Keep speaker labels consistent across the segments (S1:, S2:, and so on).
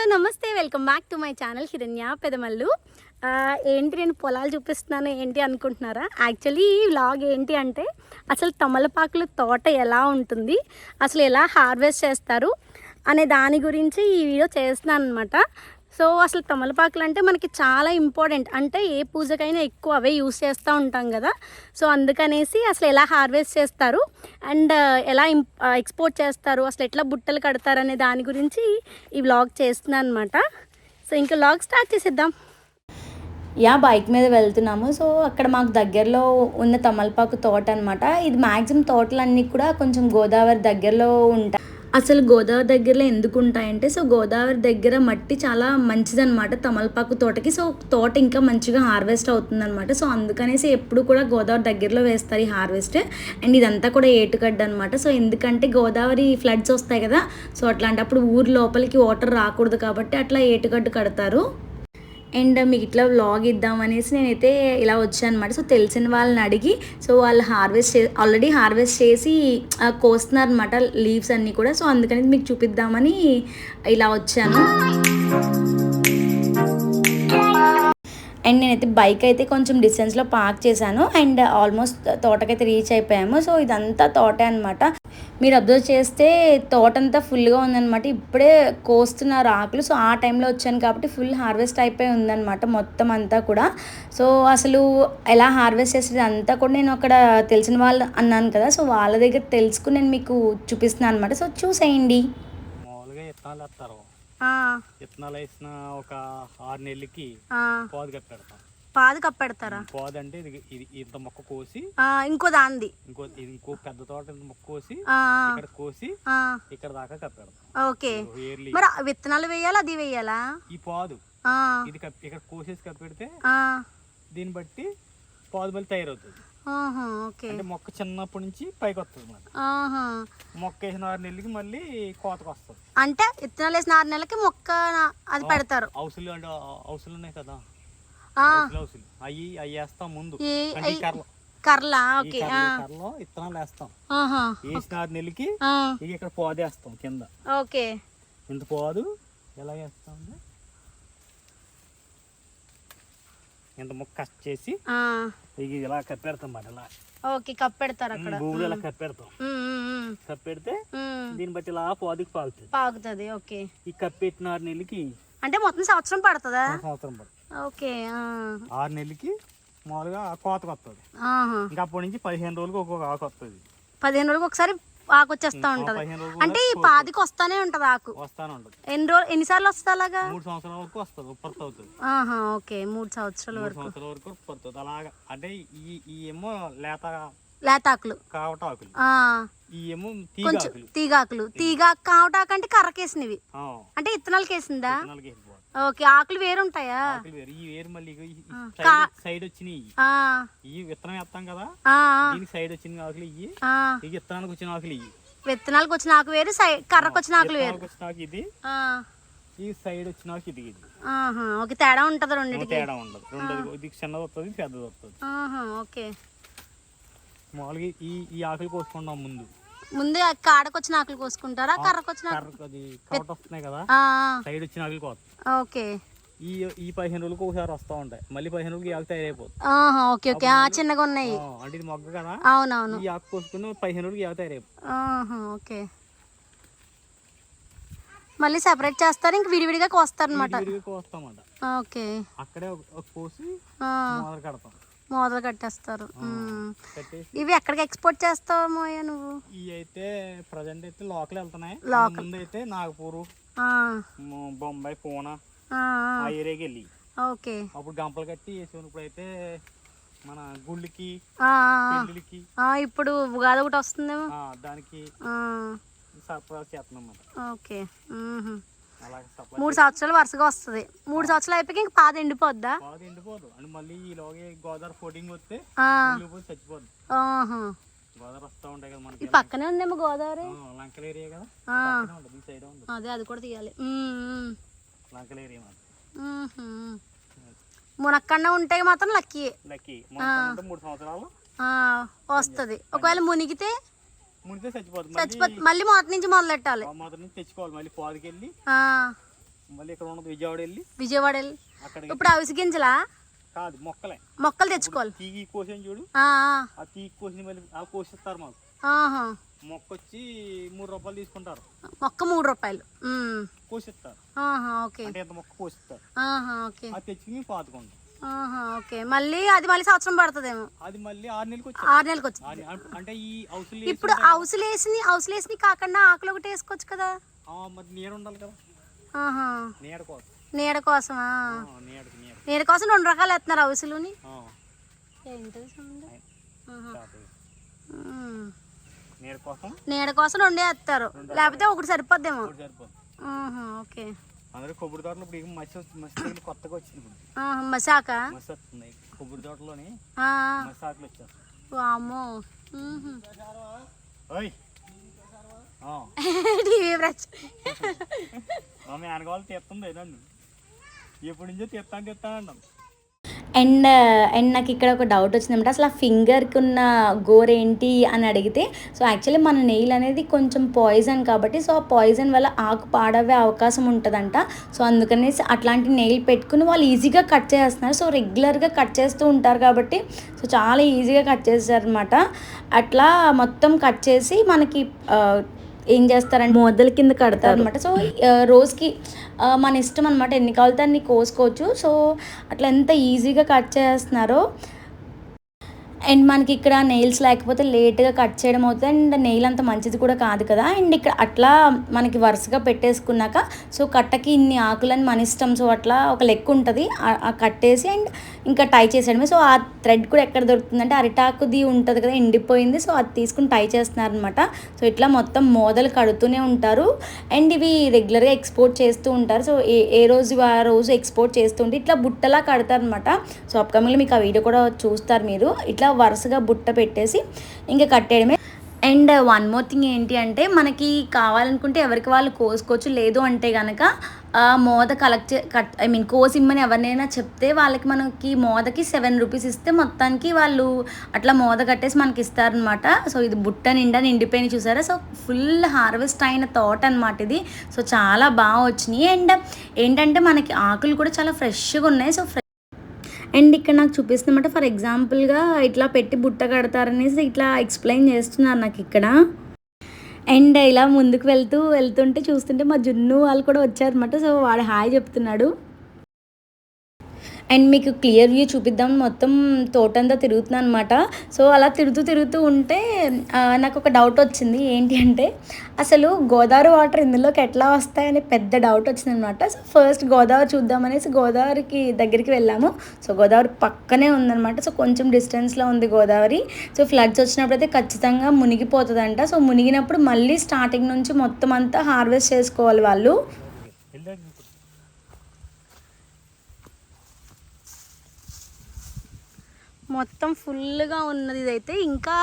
S1: Hello నమస్తే. Welcome back to my channel Hiranya Pedamallu ఏంటి నేను పొలాలు చూపిస్తున్నాను ఏంటి అనుకుంటున్నారా? యాక్చువల్లీ ఈ వ్లాగ్ ఏంటి అంటే అసలు తమలపాకుల తోట ఎలా ఉంటుంది అసలు ఎలా హార్వెస్ట్ చేస్తారు అనే దాని గురించి ఈ వీడియో చేస్తున్నాను అనమాట సో అసలు తమలపాకులు అంటే మనకి చాలా ఇంపార్టెంట్. అంటే ఏ పూజకైనా ఎక్కువ అవే యూస్ చేస్తూ ఉంటాం కదా. సో అందుకనేసి అసలు ఎలా హార్వెస్ట్ చేస్తారు? అండ్ ఎలా ఎక్స్పోర్ట్ చేస్తారు? అసలు ఎట్లా బుట్టలు కడతారు అనే దాని గురించి ఈ వ్లాగ్ చేస్తున్నాను అనమాట సో ఇంకా వ్లాగ్ స్టార్ట్ చేసేద్దాం.
S2: యా బైక్ మీద వెళ్తున్నాము. సో అక్కడ మాకు దగ్గరలో ఉన్న తమలపాకు తోట అనమాట ఇది మ్యాక్సిమం తోటలన్నీ కూడా కొంచెం గోదావరి దగ్గరలో ఉంటాయి. అసలు గోదావరి దగ్గరలో ఎందుకు ఉంటాయంటే సో గోదావరి దగ్గర మట్టి చాలా మంచిదనమాట తమలపాకు తోటకి. సో తోట ఇంకా మంచిగా హార్వెస్ట్ అవుతుంది అనమాట సో అందుకనేసి ఎప్పుడు కూడా గోదావరి దగ్గరలో వేస్తారు ఈ హార్వెస్ట్. అండ్ ఇదంతా కూడా ఏటుగడ్డ అనమాట సో ఎందుకంటే గోదావరి ఫ్లడ్స్ వస్తాయి కదా సో అట్లాంటప్పుడు ఊరు లోపలికి వాటర్ రాకూడదు కాబట్టి అట్లా ఏటుగడ్డ కడతారు. అండ్ మీకు ఇట్లా వ్లాగ్ ఇద్దామనేసి నేనైతే ఇలా వచ్చాను అనమాట సో తెలిసిన వాళ్ళని అడిగి సో వాళ్ళు హార్వెస్ట్ చే ఆల్రెడీ హార్వెస్ట్ చేసి కోస్తున్నారు అనమాట లీవ్స్ అన్నీ కూడా. సో అందుకని మీకు చూపిద్దామని ఇలా వచ్చాను. అండ్ నేనైతే బైక్ అయితే కొంచెం డిస్టెన్స్లో పార్క్ చేశాను. అండ్ ఆల్మోస్ట్ తోటకైతే రీచ్ అయిపోయాము. సో ఇదంతా తోటే అనమాట మీరు అబ్జర్వ్ చేస్తే తోట అంతా ఫుల్గా ఉందన్నమాట. ఇప్పుడే కోస్తున్నారు ఆకులు సో ఆ టైంలో వచ్చాను కాబట్టి ఫుల్ హార్వెస్ట్ అయిపోయి ఉందన్నమాట మొత్తం అంతా కూడా. సో అసలు ఎలా హార్వెస్ట్ చేసేది అంతా కూడా నేను అక్కడ తెలిసిన వాళ్ళు అన్నాను కదా సో వాళ్ళ దగ్గర తెలుసుకుని నేను మీకు చూపిస్తున్నాను అనమాట సో చూసేయండి.
S3: మామూలుగా విత్తనాలు వేస్తారు. విత్తనాలు వేసిన ఒక ఆరు నెలలకి
S1: ఆ,
S3: పోదు కప్పెడతాం
S1: పాదు కప్పెడతారా
S3: పోదు అంటే ఇది ఇది ఇంత మొక్క కోసి
S1: ఆ, ఇంకో దాంది.
S3: ఇంకో ఇది ఇంకో పెద్ద తోట ఇంత మొక్క కోసి
S1: ఆ,
S3: ఇక్కడ కోసి
S1: ఆ,
S3: ఇక్కడ దాకా కప్పెడతాం.
S1: ఓకే. మరి విత్తనాలు వేయాలా? అది వేయాలా?
S3: ఈ పాదు
S1: ఆ,
S3: ఇది ఇక్కడ కోసేసి కప్పెడితే
S1: ఆ,
S3: దీన్ని బట్టి పాదు మళ్ళీ తయారవుతుంది. అంటే మొక్క చిన్నప్పటి నుంచి పైకి వస్తుంది మనకి
S1: ఆహా.
S3: మొక్క వేసిన ఆరు నెలలకి మళ్ళీ కోతకు వస్తుంది.
S1: అంటే విత్తనాలు వేసిన ఆరు నెలలకి మొక్క అది పెడతారు.
S3: హౌసులు అంటే హౌసులు ఉన్నాయి కదా. హౌసులు అవి అవి వేస్తాం ముందు. అంటే ఈ
S1: ఈ
S3: కర్రలు
S1: కర్రలా?
S3: ఈ
S1: ఓకే
S3: కర్రలు-
S1: ఆ,
S3: ఈ కర్రలో విత్తనాలు వేస్తాం.
S1: ఆహా,
S3: వేసిన ఆరు నెలలకి
S1: ఆ,
S3: ఇక ఇక్కడ పోదేస్తాం కింద.
S1: ఓకే.
S3: ఇంత పోదు. ఎలా వేస్తాం అంటే ఇంత ముక్క కట్ చేసి
S1: ఆ,
S3: ఇలా కప్పెడతాం మాట ఇలా.
S1: ఓకే కప్పెడతారు అక్కడ.
S3: భూమిలో ఇలా కప్పెడతాం.
S1: ఉమ్, ఉమ్, ఉమ్,
S3: కప్పెడితే
S1: ఉమ్.
S3: దీన్ని బట్టి ఇలా పోదికి పాగుతుంది
S1: పాకుతుంది ఓకే.
S3: ఈ కప్పెట్టిన ఆరు నెలలకి
S1: అంటే మొత్తం సంవత్సరం పడుతుందా?
S3: సంవత్సరం పడుతుంది.
S1: ఓకే
S3: ఆరు నెలలకి మామూలుగా కోతకు వస్తుంది
S1: ఆహా.
S3: ఇంకా అప్పటి నుంచి పదిహేను రోజులకు ఒక్కొక్క ఆకు వస్తుంది
S1: పదిహేను రోజులకు ఒకసారి ఆకు వచ్చేస్తా ఉంటది. అంటే ఈ పాదికి వస్తానే ఉంటది ఆకు.
S3: వస్తానే ఉంటుంది.
S1: ఎన్ని రోజులు ఎన్నిసార్లు వస్తుంది అలాగా?
S3: మూడు సంవత్సరాల వరకు వస్తుంది ఉప్పర్తి అవుతుంది.
S1: ఆహా ఓకే మూడు సంవత్సరాల వరకు.
S3: సంవత్సరాల వరకు ఉప్పర్తి అలాగా అంటే ఈ ఈ ఏమో లేత
S1: లేతాకులు.
S3: కావటాకులు. ఈ ఏమో తీగాకులు.
S1: తీగాకులు. తీగా. కావటాకు అంటే కర్రకేసినవి. అంటే ఇత్తనాలకి వేసిందా
S3: విత్తనాలకి వేసిపోవాలి.
S1: ఓకే ఆకులు వేరుంటాయా?
S3: ఆకులు వేరు. ఈ వేరు మళ్ళీ సైడ్ వచ్చినాయి ఈ విత్తనం వేస్తాం కదా దీనికి సైడ్ వచ్చిన ఆకులు ఇవి
S1: ఆ.
S3: ఈ విత్తనానికి వచ్చిన ఆకులు ఇవి
S1: విత్తనాలకు వచ్చిన ఆకు వేరు కర్రకు వచ్చిన ఆకులు వేరు.
S3: విత్తనాలకు ఇది ఈ సైడ్ వచ్చిన ఆకు ఇది ఇది.
S1: ఆహా, ఓకే తేడా ఉంటది రెండింటికి.
S3: తేడా ఉండదు. రెండు ఇది చిన్నది వస్తుంది పెద్దది వస్తుంది
S1: ఓకే.
S3: మామూలుగా ఈ ఈ ఆకులు కోసుకుంటాం ముందు.
S1: ముందే కాడకు వచ్చిన ఆకులు కోసుకుంటారా? కర్రకు వచ్చిన
S3: సైడ్ వచ్చిన ఆకులు కోస్తాం
S1: ఓకే.
S3: ఈ ఈ పదిహేను రోజులకు ఒకసారి వస్తూ ఉంటాయి. మళ్ళీ పదిహేను రోజులకి ఆకు తయారైపోతుంది.
S1: ఆహా, ఓకే ఓకే. ఆ చిన్నగా ఉన్నాయి.
S3: అంటే ఇది మొగ్గ కదా.
S1: అవునవును.
S3: ఈ ఆకు కోసుకుని పదిహేను రోజులకి ఆకు తయారైపోతుంది.
S1: ఆహా, ఓకే. మళ్ళీ సెపరేట్ చేస్తారు ఇంక విడివిడిగా కోస్తారు అనమాట ఓకే.
S3: అక్కడే కోసి కడతాం
S1: మొదలు కట్టేస్తారు. ఇవి ఎక్కడికి ఎక్స్పోర్ట్ చేస్తావు మోయ నువ్వు?
S3: ఇవి అయితే ప్రజెంట్ అయితే లోకల్ వెళ్తున్నాయి. ముందు అయితే నాగపూరు బొంబాయి పూనా ఏరియాకి వెళ్ళి.
S1: ఓకే.
S3: అప్పుడు గంపలు కట్టి వేసుకున్నప్పుడు అయితే మన గుళ్ళకి పెళ్ళిళ్ళకి
S1: ఇప్పుడు ఉగాది ఒకటి వస్తుందేమో?
S3: దానికి సరఫరా చేస్తున్నాం
S1: ఓకే. మూడు సంవత్సరాలు వరుసగా వస్తుంది. మూడు సంవత్సరాలు అయిపోయి ఇంక పాద ఎండిపోద్దా?
S3: ఎండిపోదు అని మళ్ళీ ఈలోగే గోదావరి ఫోటింగ్ వస్తే
S1: ఆ,
S3: వెళ్ళిపోయి చచ్చిపోద్ది.
S1: ఆహా.
S3: గోదావరి వస్తూ ఉంటాయి కదా
S1: ఈ
S3: మనకి
S1: పక్కనే ఉందేమో గోదావరి?
S3: ఆ, లంకల ఏరియా కదా?
S1: ఆ,
S3: పక్కనే ఉంటుంది. ఈ సైడ్ ఉంది
S1: అదే అది కూడా తీయాలి.
S3: లంకల ఏరియా మాది.
S1: ఉహు. మునక్కన్న ఉంటే మాత్రం లక్కీ.
S3: లక్కీ. మూడు సంవత్సరాలు
S1: వస్తుంది. ఒకవేళ మునిగితే
S3: మునితే చచ్చిపోతుంది.
S1: చచ్చిపోతే మళ్ళీ మొదటి నుంచి మొదలెట్టాలి.
S3: మొదటి నుంచి తెచ్చుకోవాలి. మళ్ళీ పాదుకెళ్ళి
S1: ఆ,
S3: మళ్ళీ ఇక్కడ ఉన్నది విజయవాడ వెళ్ళి
S1: విజయవాడ వెళ్ళి. ఇప్పుడు అవిసి గింజలా?
S3: కాదు మొక్కలే.
S1: మొక్కలు తెచ్చుకోవాలి.
S3: తీగి కోసాను చూడు.
S1: ఆ,
S3: ఆ. తీగి కోసిన మళ్ళీ ఆ కోసిస్తారు మాకు. మొక్క వచ్చి మూడు రూపాయలు తీసుకుంటారు.
S1: మొక్క మూడు రూపాయలు.
S3: కోసిస్తారు.
S1: ఓకే.
S3: అంటే ఇంత మొక్క కోసిస్తారు.
S1: ఓకే.
S3: అది తెచ్చుకుని పాతుకుంటాం
S1: ఓకే. మళ్ళీ అది మళ్ళీ సంవత్సరం పడుతుందేమో.
S3: అది మళ్ళీ ఆరు నెలలకు వచ్చి
S1: ఆరు నెలలకు వచ్చింది.
S3: అంటే ఈ అవసరం
S1: ఇప్పుడు హౌసులు వేసి హౌసులు వేసి కాకుండా ఆకులు ఒకటి వేసుకోవచ్చు కదా?
S3: మరి నీడ ఉండాలి కదా.
S1: ఆహా.
S3: నీడ కోసం.
S1: నీడ కోసమా?
S3: నీడ.
S1: నీడ కోసం రెండు రకాలు వేస్తున్నారు హౌసులుని.
S3: ఆ,
S1: ఏంటది. ఉమ్.
S3: నీడ కోసం
S1: నీడ కోసం రెండే వేస్తారు. లేకపోతే ఒకటి సరిపోద్దేమో. ఓకే.
S3: అందరూ కొబ్బరి తోటలో ఇప్పుడు మసి మసి కొత్తగా వచ్చింది ఇప్పుడు.
S1: మసాక?
S3: మసి వస్తుంది కొబ్బరి తోటలోని
S1: ఆ,
S3: మసి ఆకులు వచ్చేస్తాయి.
S1: వామ్మో. ఉహు.
S3: ఓయ్. ఆ,
S1: టీవీ బ్రష్
S3: మా మేనగాళ్ళు తీస్తుంది నన్ను ఎప్పటి నుంచో తీస్తాను తీస్తాను అన్నాను
S2: అండ్ అండ్ నాకు ఇక్కడ ఒక డౌట్ వచ్చిందన్నమాట. అసలు ఆ ఫింగర్కి ఉన్న గోర్ ఏంటి అని అడిగితే సో యాక్చువల్లీ మన నెయిల్ అనేది కొంచెం పాయిజన్ కాబట్టి సో ఆ పాయిజన్ వల్ల ఆకు పాడవే అవకాశం ఉంటుందంట. సో అందుకనేసి అట్లాంటి నెయిల్ పెట్టుకుని వాళ్ళు ఈజీగా కట్ చేస్తున్నారు. సో రెగ్యులర్గా కట్ చేస్తూ ఉంటారు కాబట్టి సో చాలా ఈజీగా కట్ చేస్తారనమాట అట్లా మొత్తం కట్ చేసి మనకి ఏం చేస్తారంటే మొదల కింద కడతారు. అనమాట సో రోజుకి మన ఇష్టం అనమాట ఎన్ని కావాలితే అన్ని కోసుకోవచ్చు. సో అట్లా ఎంత ఈజీగా కట్ చేస్తున్నారో అండ్ మనకి ఇక్కడ నెయిల్స్ లేకపోతే లేట్గా కట్ చేయడం అవుతుంది అండ్ నెయిల్ అంత మంచిది కూడా కాదు కదా. అండ్ ఇక్కడ అట్లా మనకి వరుసగా పెట్టేసుకున్నాక సో కట్టకి ఇన్ని ఆకులని మన ఇష్టం సో అట్లా ఒక లెక్క ఉంటుంది. ఆ- కట్టేసి అండ్ ఇంకా టై చేసేయడమే. సో ఆ థ్రెడ్ కూడా ఎక్కడ దొరుకుతుందంటే అరిటాకుది ఉంటుంది కదా ఎండిపోయింది. సో అది తీసుకుని టై చేస్తున్నారు అనమాట సో ఇట్లా మొత్తం మోదలు కడుతూనే ఉంటారు. అండ్ ఇవి రెగ్యులర్గా ఎక్స్పోర్ట్ చేస్తూ ఉంటారు. సో ఏ ఏ రోజు ఆ రోజు ఎక్స్పోర్ట్ చేస్తుంటే ఇట్లా బుట్టలా కడతారు అనమాట సో అప్కమింగ్లో మీకు ఆ వీడియో కూడా చూస్తారు మీరు. ఇట్లా వరుసగా బుట్ట పెట్టేసి ఇంకా కట్టేయడమే. అండ్ వన్ మోర్ థింగ్ ఏంటి అంటే మనకి కావాలనుకుంటే ఎవరికి వాళ్ళు కోసుకోవచ్చు. లేదు అంటే కనుక మోద కలెక్ట్ కట్ ఐ మీన్ కోసిమ్మని ఎవరినైనా చెప్తే వాళ్ళకి మనకి మోదకి సెవెన్ రూపీస్ ఇస్తే మొత్తానికి వాళ్ళు అట్లా మోద కట్టేసి మనకి ఇస్తారనమాట సో ఇది బుట్ట నిండా నిండిపోయిన చూసారా? సో ఫుల్ హార్వెస్ట్ అయిన తోట అనమాట ఇది. సో చాలా బాగా వచ్చినాయి. అండ్ ఏంటంటే మనకి ఆకులు కూడా చాలా ఫ్రెష్గా ఉన్నాయి. సో అండ్ ఇక్కడ నాకు చూపిస్తున్నమాట ఫర్ ఎగ్జాంపుల్గా ఇట్లా పెట్టి బుట్ట కడతారనేసి ఇట్లా ఎక్స్ప్లెయిన్ చేస్తున్నారు నాకు ఇక్కడ. అండ్ ఇలా ముందుకు వెళ్తూ వెళ్తుంటే చూస్తుంటే మా జున్ను వాళ్ళు కూడా వచ్చారనమాట సో వాడు హాయ్ చెప్తున్నాడు. అండ్ మీకు క్లియర్ వ్యూ చూపిద్దాం. మొత్తం తోటంతా తిరుగుతున్నాను అనమాట సో అలా తిరుగుతూ తిరుగుతూ ఉంటే నాకు ఒక డౌట్ వచ్చింది. ఏంటి అంటే అసలు గోదావరి వాటర్ ఇందులోకి ఎట్లా వస్తాయని పెద్ద డౌట్ వచ్చింది అనమాట సో ఫస్ట్ గోదావరి చూద్దామనేసి గోదావరికి దగ్గరికి వెళ్ళాము. సో గోదావరి పక్కనే ఉందన్నమాట. సో కొంచెం డిస్టెన్స్లో ఉంది గోదావరి. సో ఫ్లడ్స్ వచ్చినప్పుడు అయితే ఖచ్చితంగా మునిగిపోతుందంట. సో మునిగినప్పుడు మళ్ళీ స్టార్టింగ్ నుంచి మొత్తం అంతా హార్వెస్ట్ చేసుకోవాలి వాళ్ళు
S3: వెళ్ళాక ఇప్పుడు
S1: మొత్తం ఫుల్గా ఉన్నది ఇదైతే. ఇంకా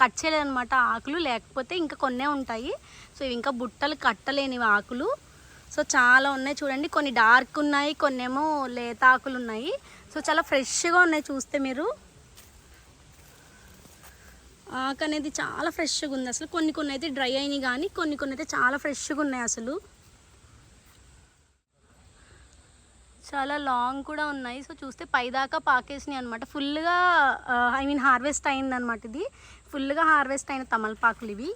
S1: కట్ చేయలేదన్నమాట ఆకులు లేకపోతే ఇంకా కొన్నే ఉంటాయి. సో ఇవి ఇంకా బుట్టలు కట్టలేనివి ఆకులు. సో చాలా ఉన్నాయి చూడండి. కొన్ని డార్క్ ఉన్నాయి కొన్ని ఏమో లేత ఆకులు ఉన్నాయి. సో చాలా ఫ్రెష్గా ఉన్నాయి చూస్తే మీరు. ఆకు అనేది చాలా ఫ్రెష్గా ఉంది. అసలు కొన్ని కొన్ని అయితే డ్రై అయినాయి కానీ కొన్ని కొన్ని అయితే చాలా ఫ్రెష్గా ఉన్నాయి అసలు. చాలా లాంగ్ కూడా ఉన్నాయి. సో చూస్తే పైదాకా పాకేసినాయి అనమాట ఫుల్గా ఐ మీన్ హార్వెస్ట్ అయిందనమాట ఇది. ఫుల్గా హార్వెస్ట్ అయిన తమలపాకులు ఇవి.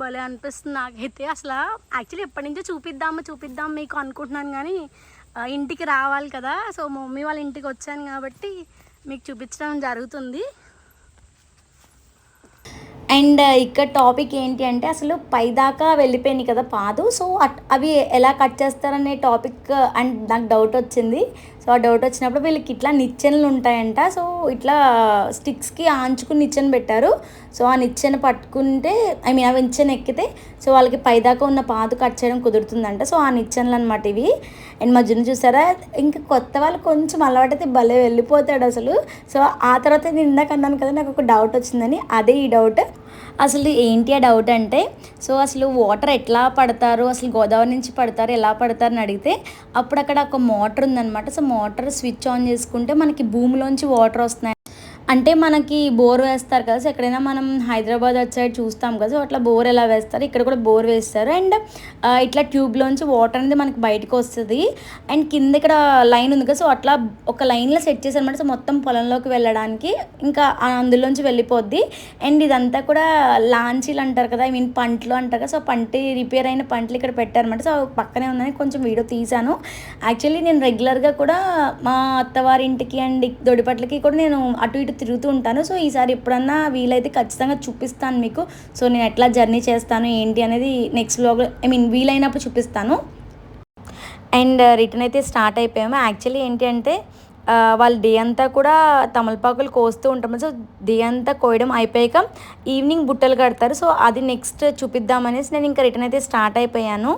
S1: భలే అనిపిస్తుంది నాకైతే. అసలు యాక్చువల్లీ ఎప్పటి నుంచో చూపిద్దాము చూపిద్దాం మీకు అనుకుంటున్నాను కానీ ఇంటికి రావాలి కదా. సో మమ్మీ వాళ్ళ ఇంటికి వచ్చాను కాబట్టి మీకు చూపించడం జరుగుతుంది.
S2: అండ్ ఇక్కడ టాపిక్ ఏంటి అంటే అసలు పైదాకా వెళ్ళిపోయినాయి కదా పాదు. సో అట్- అవి ఎలా కట్ చేస్తారనే టాపిక్ అండ్ నాకు డౌట్ వచ్చింది. సో ఆ డౌట్ వచ్చినప్పుడు వీళ్ళకి ఇట్లా నిచ్చెనలు ఉంటాయంట. సో ఇట్లా స్టిక్స్కి ఆంచుకుని నిచ్చెన పెట్టారు. సో ఆ నిచ్చెన పట్టుకుంటే ఐ మీన్ ఆ నిచ్చెన ఎక్కితే సో వాళ్ళకి పైదాకా ఉన్న పాదు కట్ చేయడం కుదురుతుందంట. సో ఆ నిచ్చెనలు అనమాట ఇవి. అండ్ మధ్యన చూసారా? ఇంకా కొత్త వాళ్ళు కొంచెం అలవాటైతే భలే వెళ్ళిపోతాడు అసలు. సో ఆ తర్వాత నేను ఇందాక అన్నాను కదా నాకు ఒక డౌట్ వచ్చిందని. అదే ఈ డౌట్. అసలు ఏంటి ఆ డౌట్ అంటే సో అసలు వాటర్ ఎట్లా పడతారు అసలు గోదావరి నుంచి పడతారు ఎలా పడతారు అని అడిగితే అప్పుడు అక్కడ ఒక మోటార్ ఉందన్నమాట. సో మోటార్ స్విచ్ ఆన్ చేసుకుంటే మనకి భూమిలోంచి వాటర్ వస్తున్నాయి. అంటే మనకి బోర్ వేస్తారు కదా సో ఎక్కడైనా మనం హైదరాబాద్ అటు సైడ్ చూస్తాం కదా సో అట్లా బోర్ ఎలా వేస్తారు? ఇక్కడ కూడా బోర్ వేస్తారు. అండ్ ఇట్లా ట్యూబ్లోంచి వాటర్ అనేది మనకి బయటకు వస్తుంది. అండ్ కింద ఇక్కడ లైన్ ఉంది కదా సో అట్లా ఒక లైన్లో సెట్ చేశారనమాట సో మొత్తం పొలంలోకి వెళ్ళడానికి ఇంకా అందులోంచి వెళ్ళిపోద్ది. అండ్ ఇదంతా కూడా లాంచీలు అంటారు కదా ఐ మీన్ పంటలు అంటారు కదా సో పంటి రిపేర్ అయిన పంటలు ఇక్కడ పెట్టారనమాట సో పక్కనే ఉందని కొంచెం వీడియో తీశాను. యాక్చువల్లీ నేను రెగ్యులర్గా కూడా మా అత్తవారింటికి అండ్ దొడిపట్లకి కూడా నేను అటు ఇటు తిరుగుతూ ఉంటాను. సో ఈసారి ఎప్పుడన్నా వీలైతే ఖచ్చితంగా చూపిస్తాను మీకు. సో నేను ఎట్లా జర్నీ చేస్తాను ఏంటి అనేది నెక్స్ట్ బ్లాగ్ ఐ మీన్ వీలైనప్పుడు చూపిస్తాను. అండ్ రిటర్న్ అయితే స్టార్ట్ అయిపోయాము. యాక్చువల్లీ ఏంటి అంటే వాళ్ళు డే అంతా కూడా తమలపాకులు కోస్తూ ఉంటాము సో డే అంతా కోయడం అయిపోయాక ఈవినింగ్ బుట్టలు కడతారు. సో అది నెక్స్ట్ చూపిద్దామనేసి నేను ఇంకా రిటర్న్ అయితే స్టార్ట్ అయిపోయాను.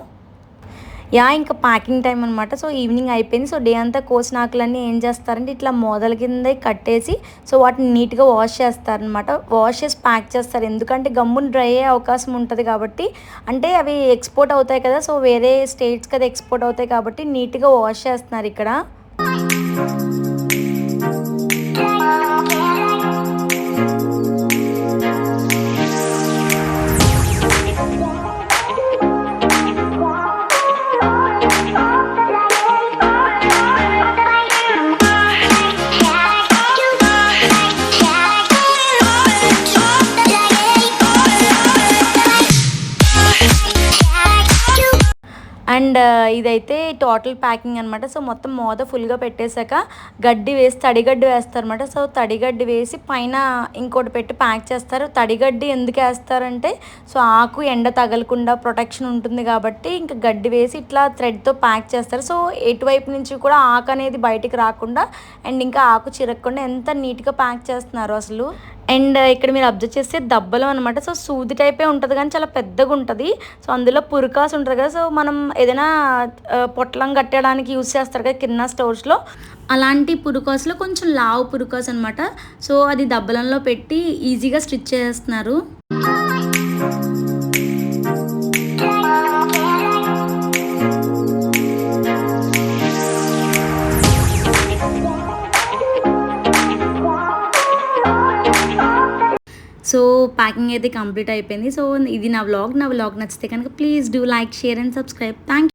S2: యా ఇంకా ప్యాకింగ్ టైం అనమాట సో ఈవినింగ్ అయిపోయింది. సో డే అంతా కోసిన ఆకులన్నీ ఏం చేస్తారంటే ఇట్లా మోదల కింద కట్టేసి సో వాటిని నీట్గా వాష్ చేస్తారనమాట వాష్ చేసి ప్యాక్ చేస్తారు. ఎందుకంటే గమ్మును డ్రై అయ్యే అవకాశం ఉంటుంది కాబట్టి. అంటే అవి ఎక్స్పోర్ట్ అవుతాయి కదా. సో వేరే స్టేట్స్కి అది ఎక్స్పోర్ట్ అవుతాయి కాబట్టి నీట్గా వాష్ చేస్తున్నారు ఇక్కడ. ఇదైతే టోటల్ ప్యాకింగ్ అనమాట సో మొత్తం మోద ఫుల్గా పెట్టేశాక గడ్డి వేసి తడిగడ్డి వేస్తారు అనమాట సో తడిగడ్డి వేసి పైన ఇంకోటి పెట్టి ప్యాక్ చేస్తారు. తడిగడ్డి ఎందుకు వేస్తారంటే సో ఆకు ఎండ తగలకుండా ప్రొటెక్షన్ ఉంటుంది కాబట్టి ఇంకా గడ్డి వేసి ఇట్లా థ్రెడ్తో ప్యాక్ చేస్తారు. సో ఎటువైపు నుంచి కూడా ఆకు అనేది బయటికి రాకుండా అండ్ ఇంకా ఆకు చిరగకుండా ఎంత నీట్గా ప్యాక్ చేస్తున్నారు అసలు? అండ్ ఇక్కడ మీరు అబ్జర్వ్ చేస్తే దబ్బలం అనమాట సో సూది టైపే ఉంటుంది కానీ చాలా పెద్దగా ఉంటుంది. సో అందులో పురికాస్ ఉంటుంది కదా. సో మనం ఏదైనా పొట్లం కట్టడానికి యూస్ చేస్తారు కదా కింద స్టోర్స్లో అలాంటి పురుకాసులో కొంచెం లావు పురుకాస్ అనమాట సో అది దబ్బలంలో పెట్టి ఈజీగా స్టిచ్ చేస్తున్నారు. సో ప్యాకింగ్ అయితే కంప్లీట్ అయిపోయింది. సో ఇది నా వ్లాగ్. నా వ్లాగ్ నచ్చితే కనుక please do like share and subscribe. Thank